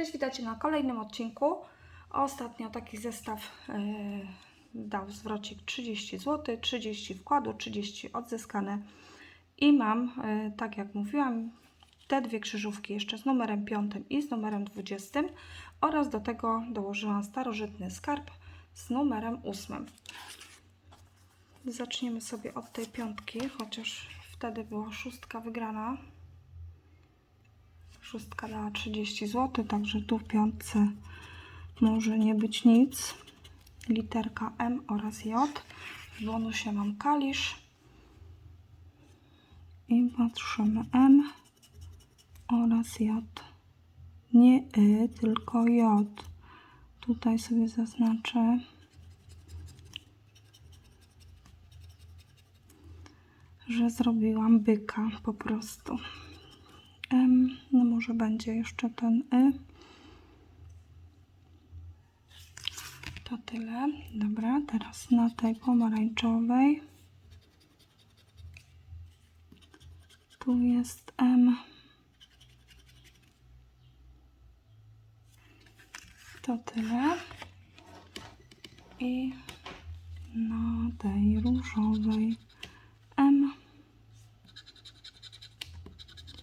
Cześć, witajcie na kolejnym odcinku. Ostatnio taki zestaw yy, dał zwrocik 30 zł, 30 wkładu, 30 odzyskane. I mam, yy, tak jak mówiłam, te dwie krzyżówki jeszcze z numerem 5 i z numerem 20 oraz do tego dołożyłam starożytny skarb z numerem 8. Zaczniemy sobie od tej piątki, chociaż wtedy była szóstka wygrana. Szóstka dała 30 zł, także tu w piątce może nie być nic. Literka M oraz J. W bonusie mam kalisz. I patrzymy M oraz J. Nie Y, tylko J. Tutaj sobie zaznaczę. że zrobiłam byka po prostu. Może będzie jeszcze ten Y. To tyle. Dobra, teraz na tej pomarańczowej. Tu jest M. To tyle. I na tej różowej M.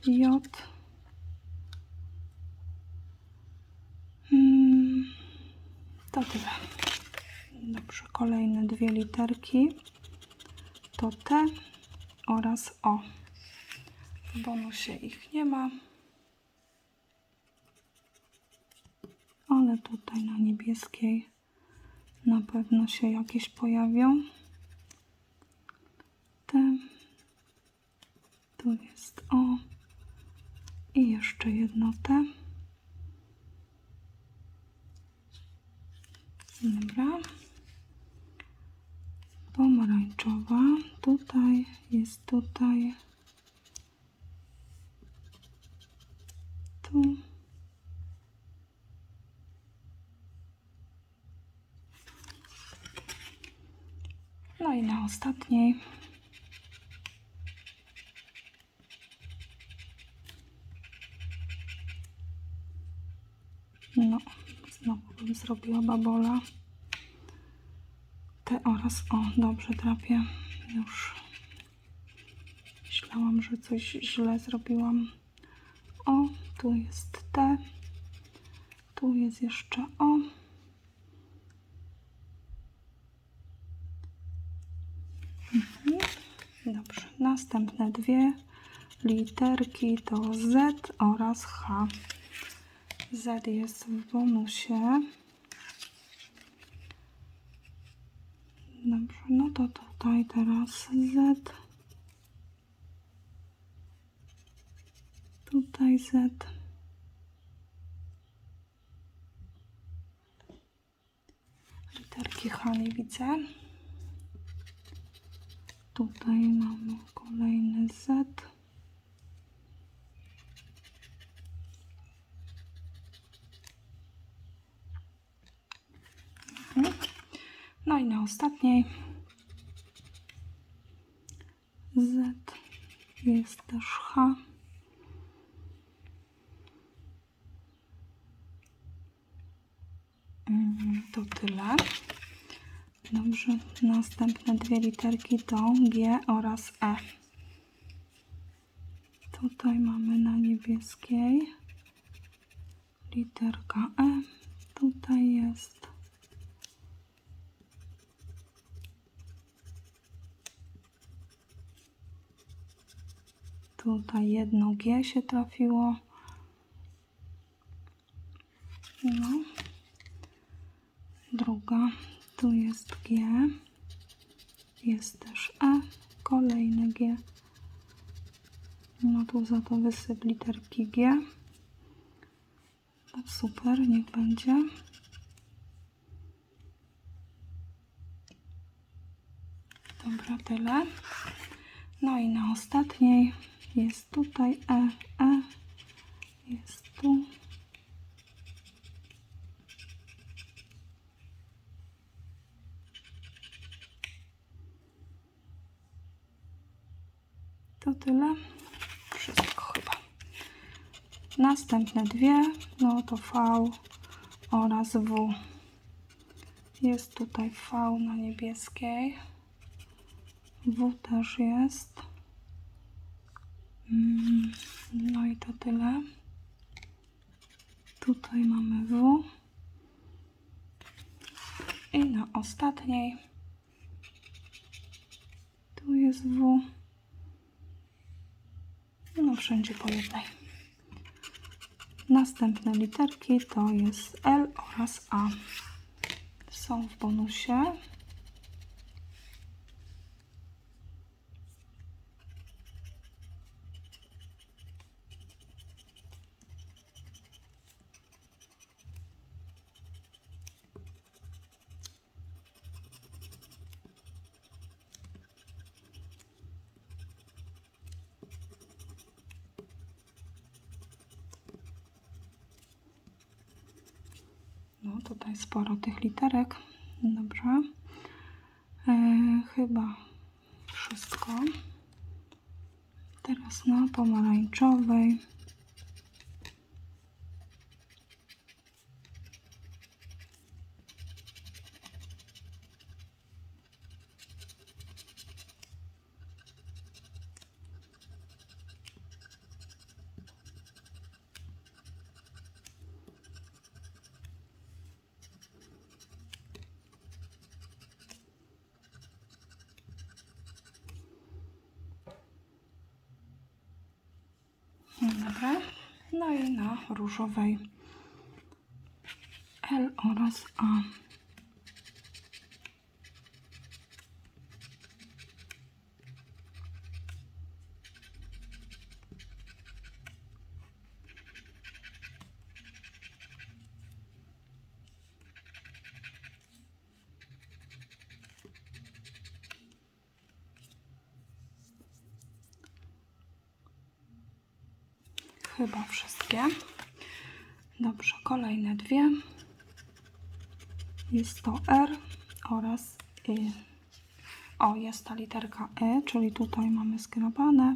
J. to tyle. Dobrze, kolejne dwie literki to T oraz O. W bonusie ich nie ma. Ale tutaj na niebieskiej na pewno się jakieś pojawią. T. Tu jest O. I jeszcze jedno T. Dobra. Pomarańczowa. Tutaj jest tutaj. Tu. No i na ostatniej. No, znowu bym zrobiła babola. T oraz O. Dobrze trafię. Już myślałam, że coś źle zrobiłam. O, tu jest T. Tu jest jeszcze O. Mhm. Dobrze. Następne dwie literki to Z oraz H. Z jest w bonusie. Dobrze, no to tutaj teraz Z. Tutaj Z. Literki H nie widzę. Tutaj mamy kolejny Z. I na ostatniej Z jest też H. Mm, To tyle. Dobrze, następne dwie literki to G oraz E. Tutaj mamy na niebieskiej literka E. Tutaj jest Tutaj jedno G się trafiło. No. Druga. Tu jest G. Jest też E. Kolejne G. No tu za to wysyp literki G. Tak super, niech będzie. Dobra, tyle. No i na ostatniej jest tutaj E, E, jest tu. To tyle. Wszystko chyba. Następne dwie, no to V oraz W. Jest tutaj V na niebieskiej. W też jest. Mm, No i to tyle. Tutaj mamy W. I na ostatniej tu jest W. No wszędzie po jednej. Następne literki to jest L oraz A. Są w bonusie. No tutaj sporo tych literek. Dobrze. E, chyba wszystko. Teraz na pomarańczowej. Dobra. No i na różowej L oraz A. Chyba wszystkie. Dobrze, kolejne dwie. Jest to R oraz Y. O, jest ta literka E, czyli tutaj mamy skrabane.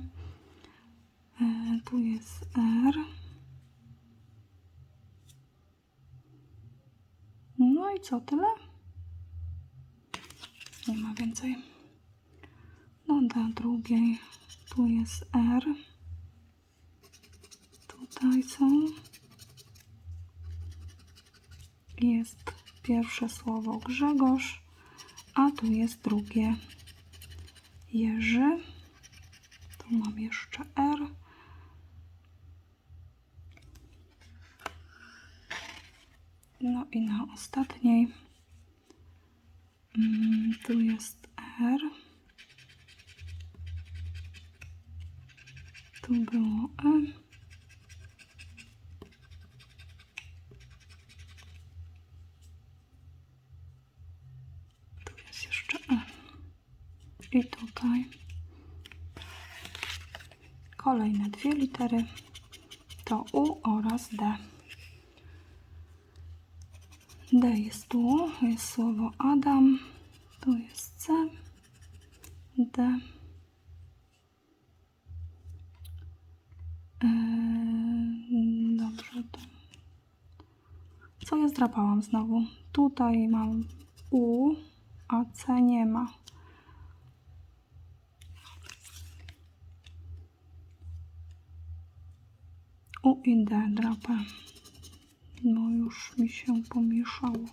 E, tu jest R. No i co, tyle? Nie ma więcej. No, dla drugiej tu jest R. Tutaj są. Jest pierwsze słowo Grzegorz, a tu jest drugie Jerzy. Tu mam jeszcze R. No i na ostatniej mm, tu jest R. Tu było E. Tu jest jeszcze E. I tutaj kolejne dwie litery to U oraz D. D jest tu, jest słowo Adam, tu jest C, D. Eee, Dobrze, to co ja zdrapałam znowu? Tutaj mam U, a C nie ma. U i D drapę. No już mi się pomieszało.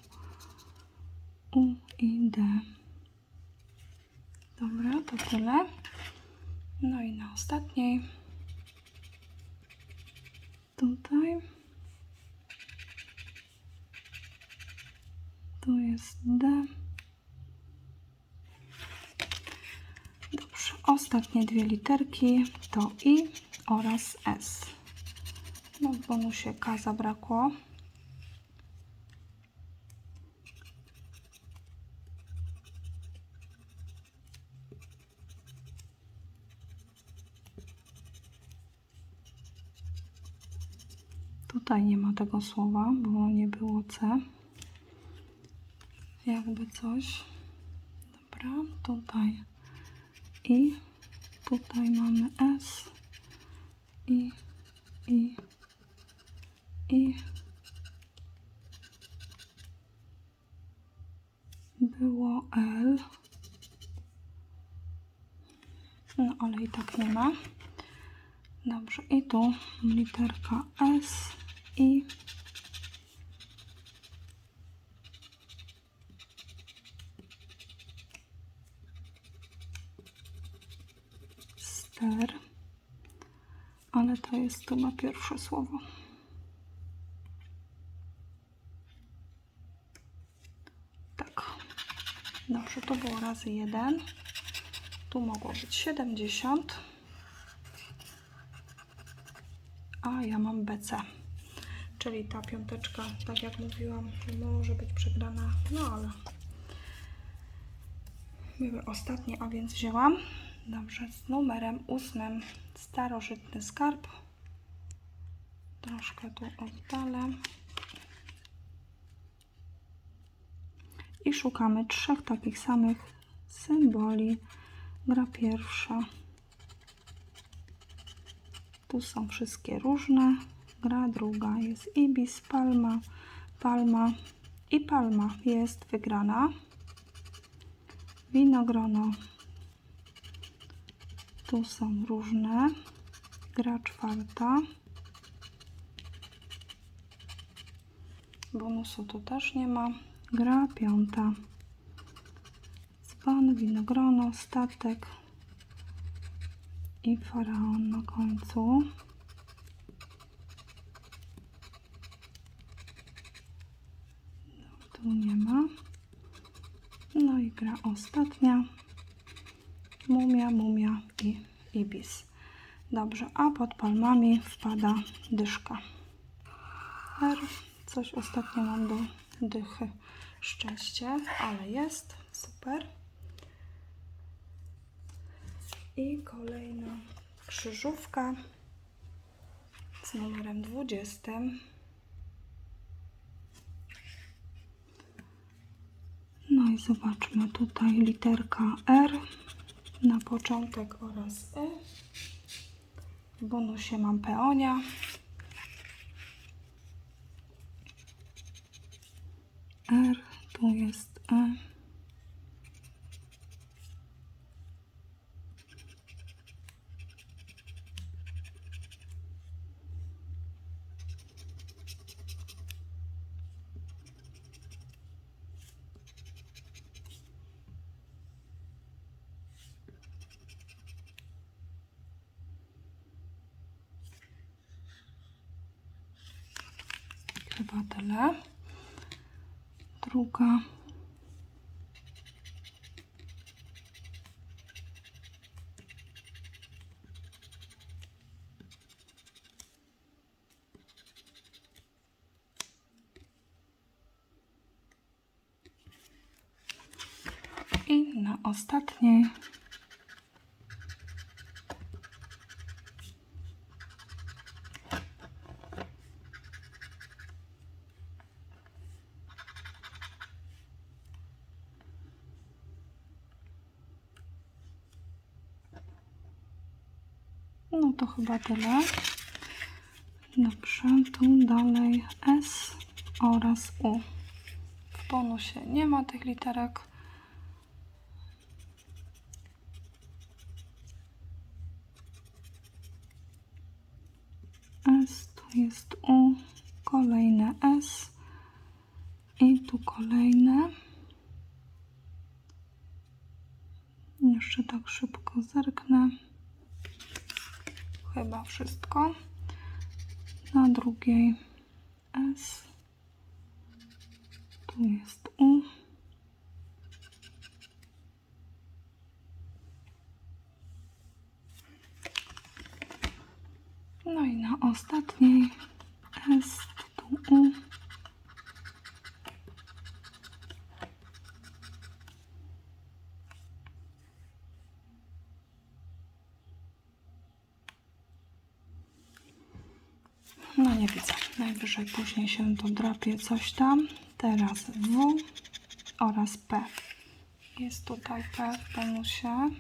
U i D. Dobra, to tyle. No i na ostatniej. Tutaj. Tu jest D. Dobrze, ostatnie dwie literki to I oraz S. No w bonusie K zabrakło. Tutaj nie ma tego słowa, bo nie było C. Jakby coś. Dobra, tutaj i tutaj mamy S i i I było L. No ale i tak nie ma. Dobrze, i tu literka S i ster, ale to jest chyba pierwsze słowo. Tak. Dobrze, to było razy 1. Tu mogło być 70. A ja mam BC. Czyli ta piąteczka, tak jak mówiłam, może być przegrana, no ale były ostatnie, a więc wzięłam. Dobrze, z numerem ósmym starożytny skarb. Troszkę tu oddalę. I szukamy trzech takich samych symboli. Gra pierwsza. Tu są wszystkie różne. Gra druga jest ibis, palma, palma i palma jest wygrana. Winogrono. Tu są różne. Gra czwarta. Bonusu tu też nie ma. Gra piąta. Dzban, winogrono, statek i faraon na końcu. No, tu nie ma. No i gra ostatnia. Mumia, mumia i ibis. Dobrze, a pod palmami wpada dyszka. R. Coś ostatnio mam do dychy. Szczęście, ale jest. Super. I kolejna krzyżówka z numerem 20. No i zobaczmy tutaj literka R na początek oraz E. W bonusie mam peonia. R, tu jest E. Chyba tyle. I na ostatniej No to chyba tyle. Dobrze, tu dalej S oraz U. W bonusie nie ma tych literek. S, tu jest U, kolejne S i tu kolejne. Jeszcze tak szybko zerknę chyba wszystko. Na drugiej S. Tu jest U. No i na ostatniej S, tu U. No nie widzę. Najwyżej później się to drapie coś tam. Teraz W oraz P. Jest tutaj P w bonusie.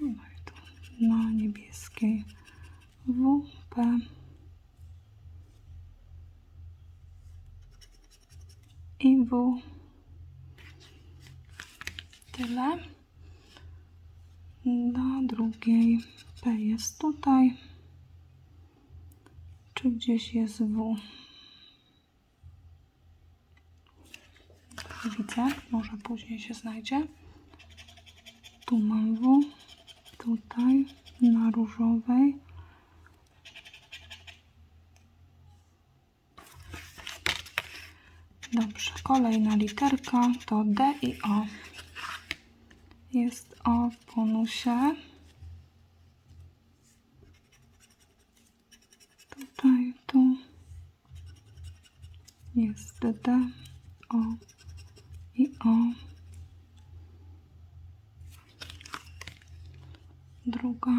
No i tu na niebieskiej W, P. I W. Tyle. Do drugiej P jest tutaj. Czy gdzieś jest W? Widzę, może później się znajdzie. Tu mam W, tutaj na różowej. Dobrze, kolejna literka to D i O. Jest O w bonusie. Tutaj, tu D, O i O. Druga.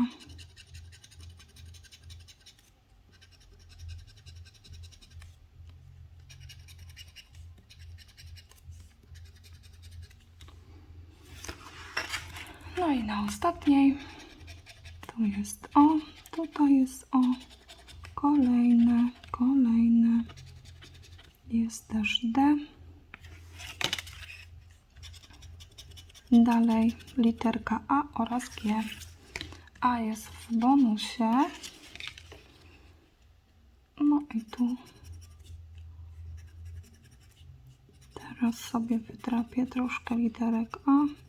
No i na ostatniej tu jest O, tutaj jest O, kolejne, kolejne, jest też D. Dalej literka A oraz G. A jest w bonusie. No i tu teraz sobie wytrapię troszkę literek A.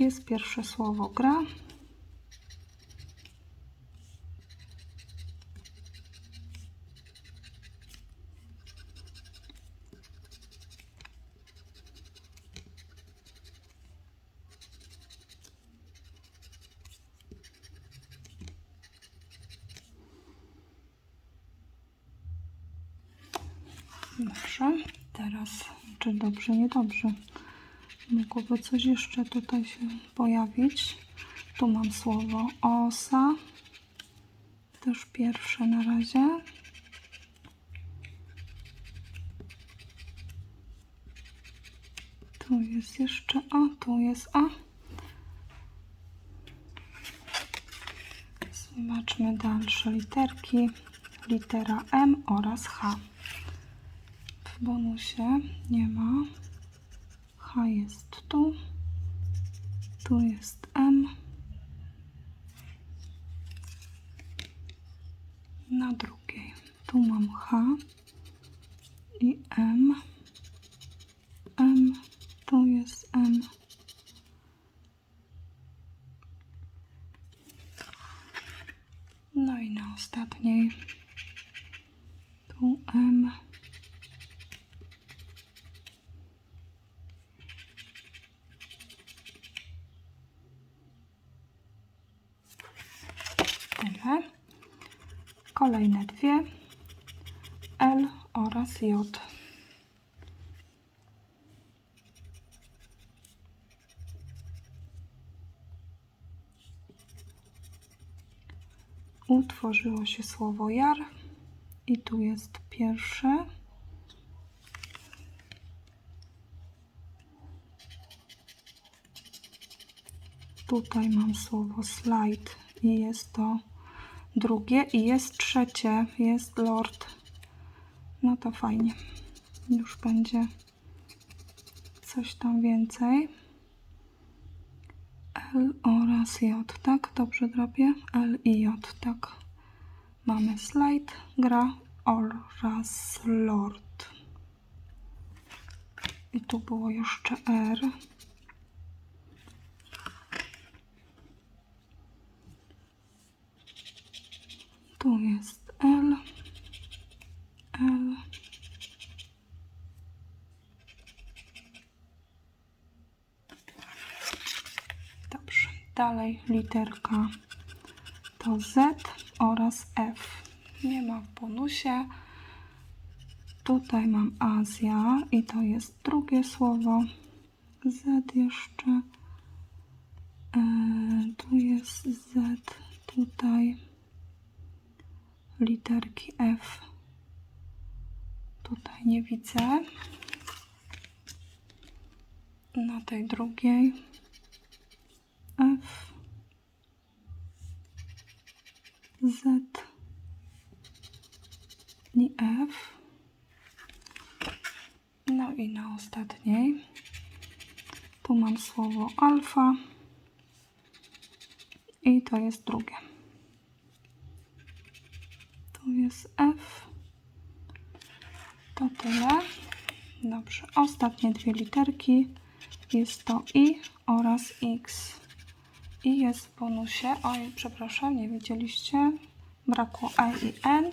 Jest pierwsze słowo gra. Dobrze, teraz czy dobrze, niedobrze. Mogłoby coś jeszcze tutaj się pojawić. Tu mam słowo osa. Też pierwsze na razie. Tu jest jeszcze A, tu jest A. Zobaczmy dalsze literki. Litera M oraz H. W bonusie nie ma. H jest tu. Tu jest M. Na drugiej. Tu mam H i M. M. Tu jest M. No i na ostatniej. Tu M. Tyle. Kolejne dwie. L oraz J. Utworzyło się słowo jar i tu jest pierwsze. Tutaj mam słowo slide i jest to drugie i jest trzecie, jest lord. No to fajnie. Już będzie coś tam więcej. L oraz J, tak? Dobrze drapię? L i J, tak. Mamy slide, gra oraz lord. I tu było jeszcze R. Tu jest L. L. Dobrze. Dalej literka to Z oraz F. Nie ma w bonusie. Tutaj mam Azja i to jest drugie słowo. Z jeszcze. Eee, tu jest Z, tutaj literki F. Tutaj nie widzę. Na tej drugiej F, Z i F. No i na ostatniej tu mam słowo alfa i to jest drugie. Tu jest F. To tyle. Dobrze. Ostatnie dwie literki. Jest to I oraz X. I jest w bonusie. Oj, przepraszam, nie widzieliście. Brakło E i N.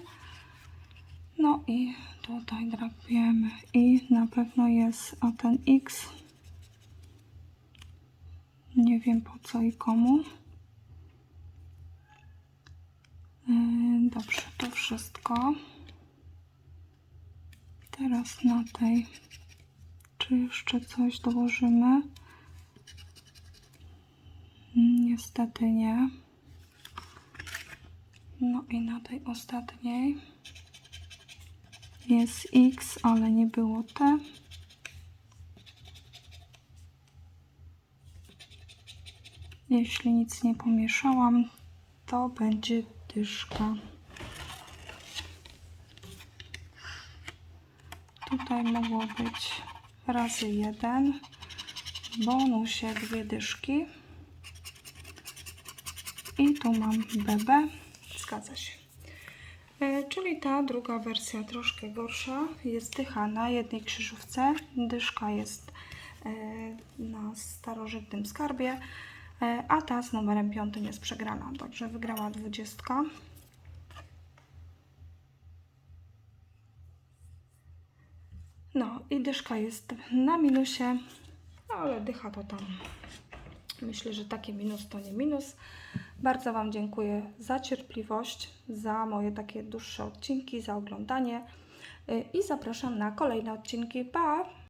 No i tutaj drapiemy i na pewno jest, a ten X nie wiem po co i komu. Yy, Dobrze, to wszystko. Teraz na tej, czy jeszcze coś dołożymy? Niestety nie. No i na tej ostatniej jest X, ale nie było T. Jeśli nic nie pomieszałam, to będzie dyszka. Tutaj mogło być razy jeden, bonusie dwie dyszki. I tu mam BB, zgadza się. E, Czyli ta druga wersja troszkę gorsza. Jest dycha na jednej krzyżówce, dyszka jest e, na starożytnym skarbie, e, a ta z numerem piątym jest przegrana. Także wygrała dwudziestka. No i dyszka jest na minusie, ale dycha to tam. Myślę, że taki minus to nie minus. Bardzo Wam dziękuję za cierpliwość, za moje takie dłuższe odcinki, za oglądanie y, i zapraszam na kolejne odcinki. Pa!